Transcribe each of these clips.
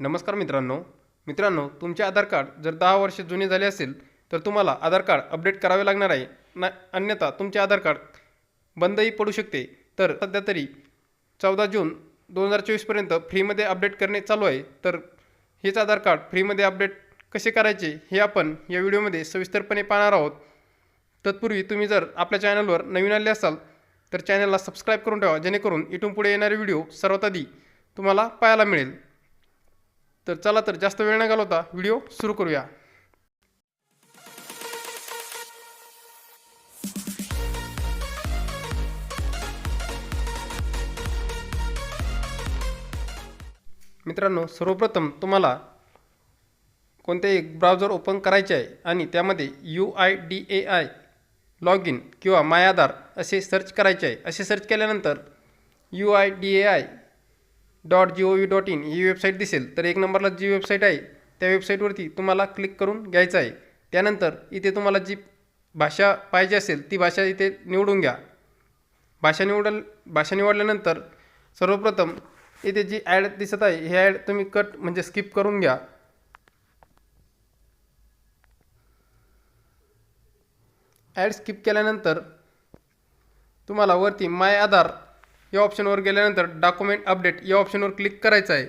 नमस्कार मित्रांनो. मित्रांनो तुमचे आधार कार्ड जर दहा वर्ष जुने झाले असेल तर तुम्हाला आधार कार्ड अपडेट करावे लागणार आहे. न अन्यथा तुमचे आधार कार्ड बंदही पडू शकते. तर सध्या तरी चौदा जून दोन हजार चोवीसपर्यंत फ्रीमध्ये अपडेट करणे चालू आहे. तर हेच आधार कार्ड फ्रीमध्ये अपडेट कसे करायचे हे आपण या व्हिडिओमध्ये सविस्तरपणे पाहणार आहोत. तत्पूर्वी तुम्ही जर आपल्या चॅनलवर नवीन आले असाल तर चॅनलला सबस्क्राईब करून ठेवा जेणेकरून इथून पुढे येणारे व्हिडिओ सर्वात आधी तुम्हाला पाहायला मिळेल. तर चला तर जास्त वेळ न घालवता. व्हिडिओ सुरू करूया. मित्रांनो सर्वप्रथम तुम्हाला कोणतेही ब्राउझर ओपन करायचे आहे आणि त्यामध्ये U I D A I log in किंवा माय आधार असे सर्च करायचे आहे. असे सर्च केल्यानंतर U I D A I dot G O V dot in he website दिसेल. तर एक नंबरला जी वेबसाईट आहे त्या वेबसाईटवरती तुम्हाला क्लिक करून घ्यायचं आहे. त्यानंतर इथे तुम्हाला जी भाषा पाहिजे असेल ती भाषा इथे निवडून घ्या. भाषा निवडल भाषा निवडल्यानंतर सर्वप्रथम इथे जी ॲड दिसत आहे ही ॲड तुम्ही कट म्हणजे स्किप करून घ्या. ॲड स्किप केल्यानंतर तुम्हाला वरती माय आधार या ऑप्शनवर गेल्यानंतर डॉक्युमेंट अपडेट या ऑप्शनवर क्लिक करायचं आहे.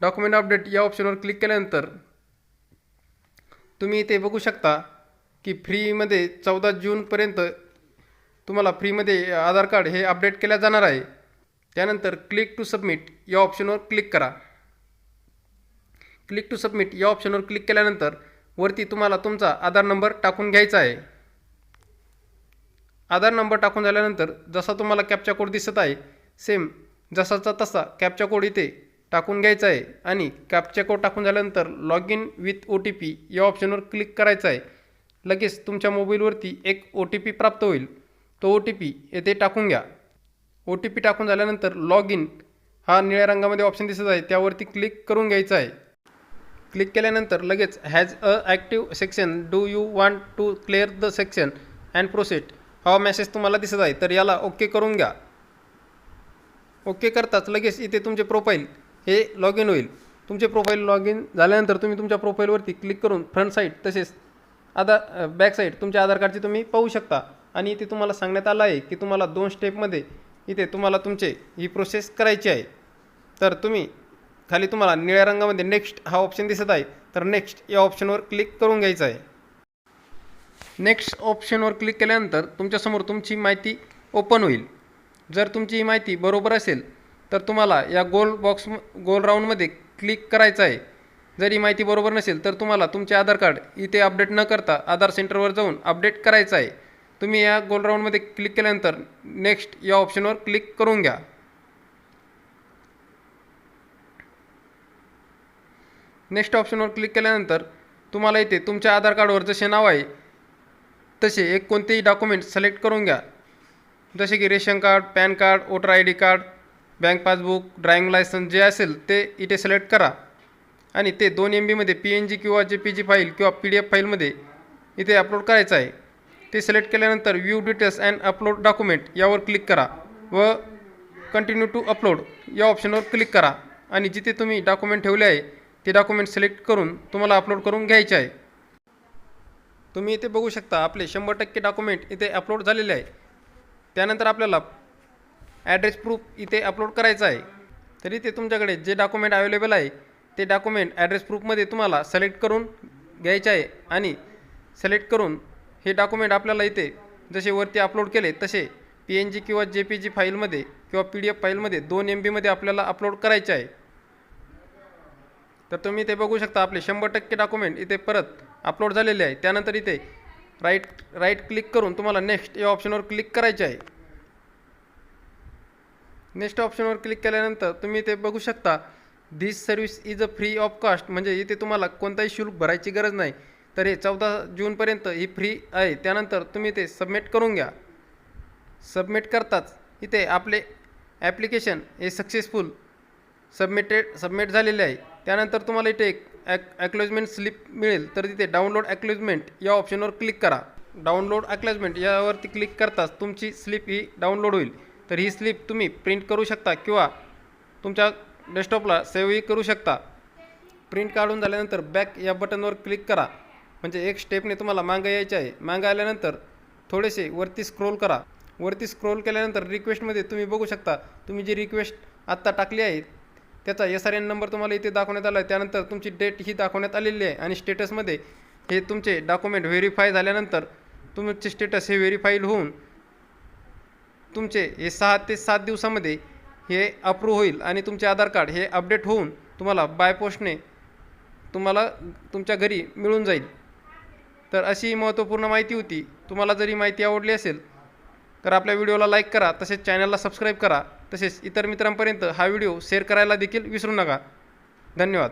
डॉक्युमेंट अपडेट या ऑप्शनवर क्लिक केल्यानंतर तुम्ही इथे बघू शकता की फ्रीमध्ये चौदा जूनपर्यंत तुम्हाला फ्रीमध्ये आधार कार्ड हे अपडेट केल्या जाणार आहे. त्यानंतर क्लिक टू सबमिट या ऑप्शनवर क्लिक करा. क्लिक टू सबमिट या ऑप्शनवर क्लिक केल्यानंतर वरती तुम्हाला तुमचा आधार नंबर टाकून घ्यायचा आहे. आधार नंबर टाकून झाल्यानंतर जसा तुम्हाला कॅपचा कोड दिसत आहे सेम. जसाचा तसा कॅपचा कोड इथे टाकून घ्यायचा आहे आणि कॅपचा कोड टाकून झाल्यानंतर log in with O T P या ऑप्शनवर क्लिक करायचं आहे. लगेच तुमच्या मोबाईलवरती एक ओ टी पी प्राप्त होईल. तो ओ टी पी येथे टाकून घ्या. ओ टी पी टाकून झाल्यानंतर लॉग इन हा निळ्या रंगामध्ये ऑप्शन दिसत आहे. त्यावरती क्लिक करून घ्यायचं आहे. क्लिक केल्यानंतर लगेच has a active section do you want to clear the section and proceed हा मेसेज तुम्हाला दिसत आहे. तर याला ओके करून घ्या. ओके करताच लगेच इथे तुमचे प्रोफाईल हे लॉग इन होईल. तुमचे प्रोफाईल लॉग इन झाल्यानंतर तुम्ही तुमच्या प्रोफाईलवरती क्लिक करून फ्रंट साईड तसेच आधार बॅक साईड तुमच्या आधार कार्डची तुम्ही पाहू शकता. आणि इथे तुम्हाला सांगण्यात आलं आहे की तुम्हाला दोन स्टेपमध्ये इथे तुम्हाला तुमचे ही प्रोसेस करायची आहे. तर तुम्ही खाली तुम्हाला निळ्या रंगामध्ये नेक्स्ट हा ऑप्शन दिसत आहे. तर नेक्स्ट या ऑप्शनवर क्लिक करून घ्यायचं आहे. नेक्स्ट ऑप्शनवर क्लिक केल्यानंतर तुमच्यासमोर तुमची माहिती ओपन होईल. जर तुमची ही माहिती बरोबर असेल तर तुम्हाला या गोल बॉक्स गोल राऊंडमध्ये क्लिक करायचं आहे. जर ही माहिती बरोबर नसेल तर तुम्हाला तुमचे आधार कार्ड इथे अपडेट न करता आधार सेंटरवर जाऊन अपडेट करायचं आहे. तुम्ही या गोल राऊंडमध्ये क्लिक केल्यानंतर नेक्स्ट या ऑप्शनवर क्लिक करून घ्या. नेक्स्ट ऑप्शनवर क्लिक केल्यानंतर तुम्हाला इथे तुमच्या आधार कार्डवर जसे नाव आहे तसे एक कोणतेही डॉक्युमेंट सिलेक्ट करून घ्या. जसे की ration card PAN card voter I D card bank passbook driving licence जे असेल ते इथे सिलेक्ट करा. आणि ते दोन एम बीमध्ये पी एन जी किंवा जे पी जी फाईल किंवा पी डी एफ फाईलमध्ये इथे अपलोड करायचं आहे. ते सिलेक्ट केल्यानंतर view details and upload document यावर क्लिक करा व कंटिन्यू टू अपलोड या ऑप्शनवर क्लिक करा. आणि जिथे तुम्ही डॉक्युमेंट ठेवले आहे ते डॉक्युमेंट सिलेक्ट करून तुम्हाला अपलोड करून घ्यायचे आहे. तुम्ही इथे बघू शकता आपले शंभर टक्के डॉक्युमेंट इथे अपलोड झालेले आहे. त्यानंतर आपल्याला ॲड्रेस प्रूफ इथे अपलोड करायचं आहे. तरी ते तुमच्याकडे जे डॉक्युमेंट अवेलेबल आहे ते डॉक्युमेंट ॲड्रेस प्रूफमध्ये तुम्हाला सिलेक्ट करून घ्यायचे आहे आणि सिलेक्ट करून हे डॉक्युमेंट आपल्याला इथे जसे वरती अपलोड केले तसे पी एन जी किंवा जे पी जी फाईलमध्ये किंवा पी डी एफ फाईलमध्ये दोन एम बीमध्ये आपल्याला अपलोड करायचे आहे. तर तुम्ही ते बघू शकता आपले शंभर टक्के डॉक्युमेंट इथे परत अपलोड झालेले आहे. त्यानंतर इथे राईट राईट क्लिक करून तुम्हाला नेक्स्ट या ऑप्शनवर क्लिक करायचे आहे. नेक्स्ट ऑप्शनवर क्लिक केल्यानंतर तुम्ही ते बघू शकता this service is a free of cost म्हणजे इथे तुम्हाला कोणताही शुल्क भरायची गरज नाही. तर हे चौदा जूनपर्यंत ही फ्री आहे. त्यानंतर तुम्ही ते सबमिट करून घ्या. सबमिट करताच इथे आपले ॲप्लिकेशन हे सक्सेसफुल सबमिटेड सबमिट झालेले आहे. त्यानंतर तुम्हाला इथे एक ॲक ॲक्लॉजमेंट स्लिप मिळेल तर तिथे डाउनलोड ॲक्लॉजमेंट या ऑप्शनवर क्लिक करा. डाउनलोड ॲक्लॉजमेंट यावरती क्लिक करताच तुमची स्लिप ही डाउनलोड होईल. तर ही स्लिप तुम्ही प्रिंट करू शकता किंवा तुमच्या डेस्कटॉपला सेव्हही करू शकता. प्रिंट काढून झाल्यानंतर बॅक या बटनवर क्लिक करा. म्हणजे एक स्टेपने तुम्हाला मागं यायचे आहे. मागं आल्यानंतर थोडेसे वरती स्क्रोल करा. वरती स्क्रोल केल्यानंतर रिक्वेस्टमध्ये तुम्ही बघू शकता. तुम्ही जी रिक्वेस्ट आत्ता टाकली आहे त्याचा एस आर एन नंबर तुम्हाला इथे दाखवण्यात आला आहे. त्यानंतर तुमची डेट ही दाखवण्यात आलेली आहे आणि स्टेटसमध्ये हे तुमचे डॉक्युमेंट व्हेरीफाय झाल्यानंतर तुमचे स्टेटस हे व्हेरीफाईल होऊन तुमचे हे सहा ते सात दिवसामध्ये हे अप्रूव्ह होईल आणि तुमचे आधार कार्ड हे अपडेट होऊन तुम्हाला बाय पोस्टने तुम्हाला तुमच्या घरी मिळून जाईल. तर अशी ही महत्त्वपूर्ण माहिती होती. तुम्हाला जरी माहिती आवडली असेल तर आपल्या व्हिडिओला लाईक करा तसेच चॅनलला सबस्क्राईब करा. तसेच इतर मित्रांपर्यंत हा व्हिडिओ शेअर करायला देखील विसरू नका. धन्यवाद.